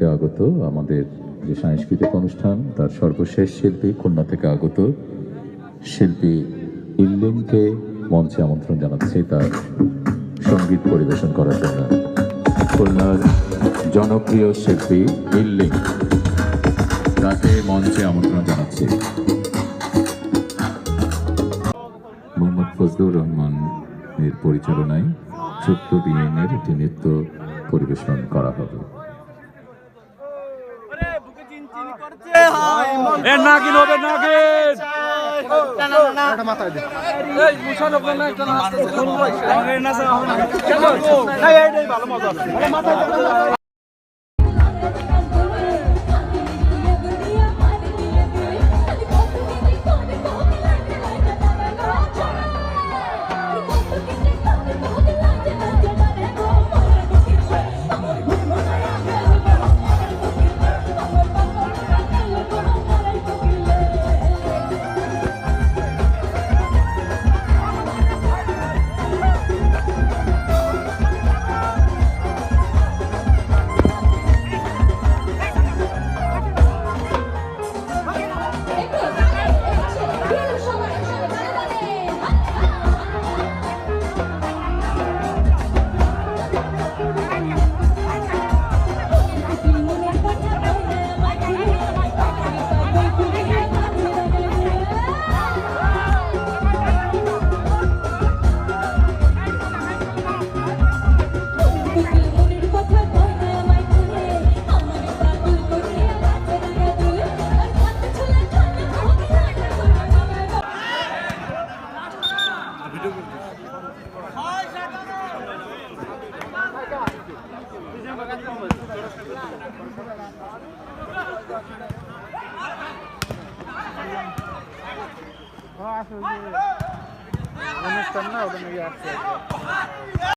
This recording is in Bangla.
থেকে আগত আমাদের যে সাংস্কৃতিক অনুষ্ঠান, তার সর্বশেষ শিল্পী খুলনা থেকে আগত শিল্পী ইল্লিমকে মঞ্চে আমন্ত্রণ জানাচ্ছি তার সংগীত পরিবেশন করার জন্য। খুলনার জনপ্রিয় শিল্পী ইল্লিম তাকে মঞ্চে আমন্ত্রণ জানাচ্ছি। মোহাম্মদ ফজলুর রহমান এর পরিচালনায় ছোট্ট বিএনের একটি নৃত্য পরিবেশন করা হবে এ নাগিন হবে নাগিন এই মুশারফ না একটা নাচতেছে আমাকে নাচা হবে না। চলো এই এইটাই ভালো মজা உடனே கண்ணா உடனே ஆக்சி